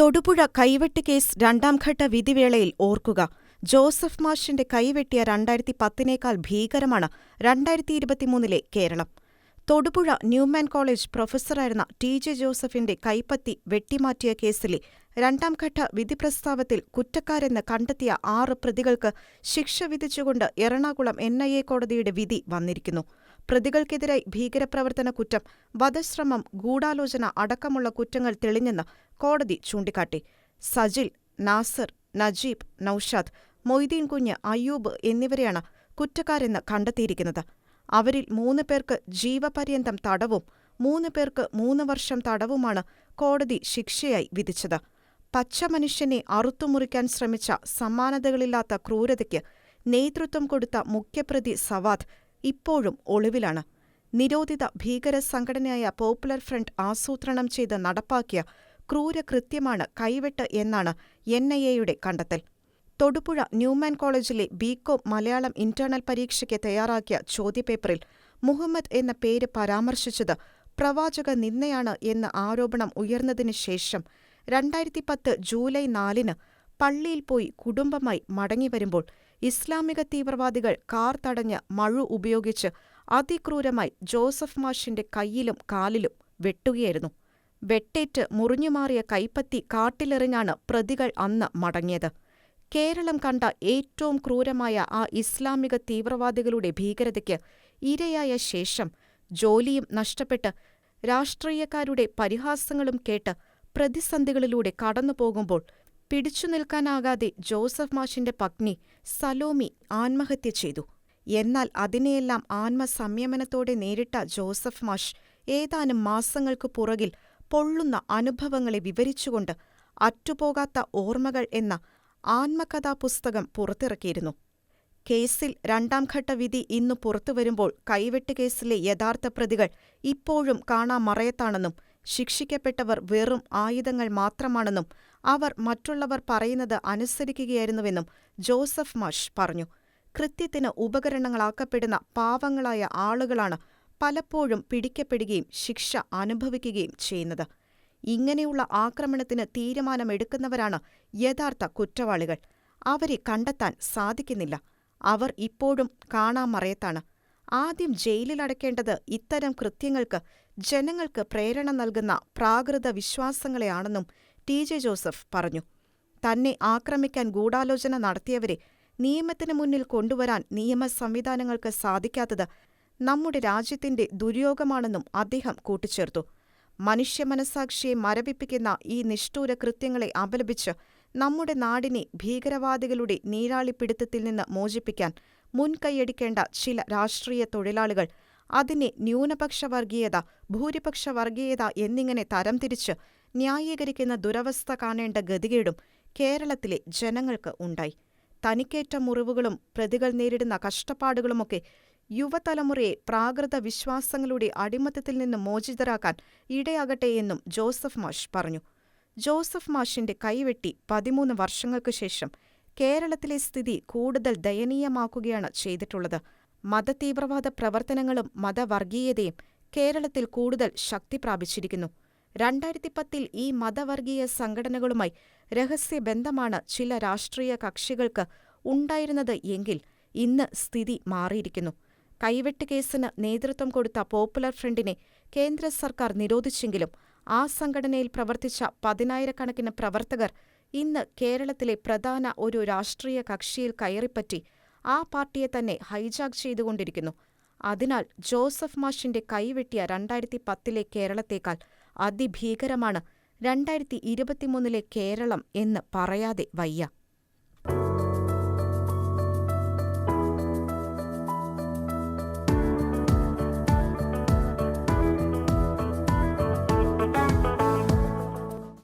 Thodupuzha കൈവെട്ട് case രണ്ടാംഘട്ട വിധിവേളയിൽ ഓർക്കുക Joseph മാഷിന്റെ കൈവെട്ടിയ രണ്ടായിരത്തി പത്തിനേക്കാൾ ഭീകരമാണ് രണ്ടായിരത്തി ഇരുപത്തിമൂന്നിലെ കേരളം. തൊടുപുഴ ന്യൂമാൻ കോളേജ് പ്രൊഫസറായിരുന്ന ടി. ജെ ജോസഫിന്റെ കൈപ്പത്തി വെട്ടിമാറ്റിയ കേസിലെ രണ്ടാംഘട്ട വിധിപ്രസ്താവത്തിൽ കുറ്റക്കാരെന്ന് കണ്ടെത്തിയ ആറ് പ്രതികൾക്ക് ശിക്ഷ വിധിച്ചുകൊണ്ട് എറണാകുളം എൻ. കോടതിയുടെ വിധി വന്നിരിക്കുന്നു. പ്രതികൾക്കെതിരായി ഭീകരപ്രവർത്തന കുറ്റം, വധശ്രമം, ഗൂഢാലോചന അടക്കമുള്ള കുറ്റങ്ങൾ തെളിഞ്ഞെന്ന് കോടതി ചൂണ്ടിക്കാട്ടി. സജിൽ, നാസർ, നജീബ്, നൌഷാദ് മൊയ്തീൻ കുഞ്ഞ്, അയ്യൂബ് എന്നിവരെയാണ് കുറ്റക്കാരെന്ന് കണ്ടെത്തിയിരിക്കുന്നത്. അവരിൽ മൂന്ന് പേർക്ക് ജീവപര്യന്തം തടവും മൂന്ന് പേർക്ക് മൂന്ന് വർഷം തടവുമാണ് കോടതി ശിക്ഷയായി വിധിച്ചത്. പച്ച മനുഷ്യനെ അറുത്തുമുറിക്കാൻ ശ്രമിച്ച സമാനതകളില്ലാത്ത ക്രൂരതയ്ക്ക് നേതൃത്വം കൊടുത്ത മുഖ്യപ്രതി സവാദ് ഇപ്പോഴും ഒളിവിലാണ്. നിരോധിത ഭീകര സംഘടനയായ പോപ്പുലർ ഫ്രണ്ട് ആസൂത്രണം ചെയ്ത് നടപ്പാക്കിയ ക്രൂരകൃത്യമാണ് കൈവെട്ട് എന്നാണ് എൻ. ഐ. എയുടെ കണ്ടെത്തൽ. തൊടുപുഴ ന്യൂമാൻ കോളേജിലെ ബികോം മലയാളം ഇന്റേണൽ പരീക്ഷയ്ക്ക് തയ്യാറാക്കിയ ചോദ്യപേപ്പറിൽ മുഹമ്മദ് എന്ന പേര് പരാമർശിച്ചത് പ്രവാചക നിന്ദയാണ് എന്ന ആരോപണം ഉയർന്നതിനു ശേഷം രണ്ടായിരത്തി പത്ത് ജൂലൈ നാലിന് പള്ളിയിൽ പോയി കുടുംബമായി മടങ്ങിവരുമ്പോൾ ഇസ്ലാമിക തീവ്രവാദികൾ കാർ തടഞ്ഞ് മഴു ഉപയോഗിച്ച് അതിക്രൂരമായി ജോസഫ് മാഷിന്റെ കൈയിലും കാലിലും വെട്ടുകയായിരുന്നു. വെട്ടേറ്റ് മുറിഞ്ഞുമാറിയ കൈപ്പത്തി കാട്ടിലെറിഞ്ഞാണ് പ്രതികൾ അന്ന് മടങ്ങിയത്. കേരളം കണ്ട ഏറ്റവും ക്രൂരമായ ആ ഇസ്ലാമിക തീവ്രവാദികളുടെ ഭീകരതയ്ക്ക് ഇരയായ ശേഷം ജോലിയും നഷ്ടപ്പെട്ട് രാഷ്ട്രീയക്കാരുടെ പരിഹാസങ്ങളും കേട്ട് പ്രതിസന്ധികളിലൂടെ കടന്നുപോകുമ്പോൾ പിടിച്ചുനിൽക്കാനാകാതെ ജോസഫ് മാഷിന്റെ പത്നി സലോമി ആത്മഹത്യ ചെയ്തു. എന്നാൽ അതിനെയെല്ലാം ആത്മസംയമനത്തോടെ നേരിട്ട ജോസഫ് മാഷ് ഏതാനും മാസങ്ങൾക്കു പുറകിൽ പൊള്ളുന്ന അനുഭവങ്ങളെ വിവരിച്ചുകൊണ്ട് അറ്റുപോകാത്ത ഓർമ്മകൾ എന്ന ആത്മകഥാപുസ്തകം പുറത്തിറക്കിയിരുന്നു. കേസിൽ രണ്ടാംഘട്ട വിധി ഇന്നു പുറത്തുവരുമ്പോൾ കൈവെട്ടുകേസിലെ യഥാർത്ഥ പ്രതികൾ ഇപ്പോഴും കാണാമറയത്താണെന്നും ശിക്ഷിക്കപ്പെട്ടവർ വെറും ആയുധങ്ങൾ മാത്രമാണെന്നും അവർ മറ്റുള്ളവർ പറയുന്നത് അനുസരിക്കുകയായിരുന്നുവെന്നും ജോസഫ് മാഷ് പറഞ്ഞു. കൃത്യത്തിന് ഉപകരണങ്ങളാക്കപ്പെടുന്ന പാവങ്ങളായ ആളുകളാണ് പലപ്പോഴും പിടിക്കപ്പെടുകയും ശിക്ഷ അനുഭവിക്കുകയും ചെയ്യുന്നത്. ഇങ്ങനെയുള്ള ആക്രമണത്തിന് തീരുമാനമെടുക്കുന്നവരാണ് യഥാർത്ഥ കുറ്റവാളികൾ. അവരെ കണ്ടെത്താൻ സാധിക്കുന്നില്ല. അവർ ഇപ്പോഴും കാണാമറയത്താണ്. ആദ്യം ജയിലിലടക്കേണ്ടത് ഇത്തരം കൃത്യങ്ങൾക്ക് ജനങ്ങൾക്ക് പ്രേരണ നൽകുന്ന പ്രാകൃത വിശ്വാസങ്ങളെയാണെന്നും ടി. ജെ ജോസഫ് പറഞ്ഞു. തന്നെ ആക്രമിക്കാൻ ഗൂഢാലോചന നടത്തിയവരെ നിയമത്തിന് മുന്നിൽ കൊണ്ടുവരാൻ നിയമ സംവിധാനങ്ങൾക്ക് സാധിക്കാത്തത് നമ്മുടെ രാജ്യത്തിന്റെ ദുര്യോഗമാണെന്നും അദ്ദേഹം കൂട്ടിച്ചേർത്തു. മനുഷ്യ മനസാക്ഷിയെ മരവിപ്പിക്കുന്ന ഈ നിഷ്ഠൂര കൃത്യങ്ങളെ അപലപിച്ച് നമ്മുടെ നാടിനെ ഭീകരവാദികളുടെ നീരാളിപ്പിടുത്തത്തിൽ നിന്ന് മോചിപ്പിക്കാൻ മുൻകൈയെടുക്കേണ്ട ചില രാഷ്ട്രീയ തൊഴിലാളികൾ അതിനെ ന്യൂനപക്ഷ വർഗീയത, ഭൂരിപക്ഷ വർഗീയത എന്നിങ്ങനെ തരംതിരിച്ച് ന്യായീകരിക്കുന്ന ദുരവസ്ഥ കാണേണ്ട ഗതികേടും കേരളത്തിലെ ജനങ്ങൾക്ക് ഉണ്ടായി. തനിക്കേറ്റ മുറിവുകളും പ്രതികൾ നേരിടുന്ന കഷ്ടപ്പാടുകളുമൊക്കെ യുവതലമുറയെ പ്രാകൃത വിശ്വാസങ്ങളുടെ അടിമത്തത്തിൽ നിന്ന് മോചിതരാക്കാൻ ഇടയാകട്ടെ എന്നും ജോസഫ് മാഷ് പറഞ്ഞു. ജോസഫ് മാഷിന്റെ കൈവെട്ടി പതിമൂന്ന് വർഷങ്ങൾക്കു ശേഷം കേരളത്തിലെ സ്ഥിതി കൂടുതൽ ദയനീയമാക്കുകയാണ് ചെയ്തിട്ടുള്ളത്. മതതീവ്രവാദ പ്രവർത്തനങ്ങളും മതവർഗീയതയും കേരളത്തിൽ കൂടുതൽ ശക്തി പ്രാപിച്ചിരിക്കുന്നു. രണ്ടായിരത്തി പത്തിൽ ഈ മതവർഗീയ സംഘടനകളുമായി രഹസ്യബന്ധമാണ് ചില രാഷ്ട്രീയ കക്ഷികൾക്ക് ഉണ്ടായിരുന്നത് എങ്കിൽ ഇന്ന് സ്ഥിതി മാറിയിരിക്കുന്നു. കൈവെട്ട് കേസിന് നേതൃത്വം കൊടുത്ത പോപ്പുലർ ഫ്രണ്ടിനെ കേന്ദ്ര സർക്കാർ നിരോധിച്ചെങ്കിലും ആ സംഘടനയിൽ പ്രവർത്തിച്ച പതിനായിരക്കണക്കിന് പ്രവർത്തകർ ഇന്ന് കേരളത്തിലെ പ്രധാന ഒരു രാഷ്ട്രീയ കക്ഷിയിൽ കയറിപ്പറ്റി ആ പാർട്ടിയെ തന്നെ ഹൈജാക്ക് ചെയ്തുകൊണ്ടിരിക്കുന്നു. അതിനാൽ ജോസഫ് മാഷിന്റെ കൈവെട്ടിയ രണ്ടായിരത്തി പത്തിലെ കേരളത്തേക്കാൾ അതിഭീകരമാണ് രണ്ടായിരത്തി ഇരുപത്തിമൂന്നിലെ കേരളം എന്ന് പറയാതെ വയ്യ.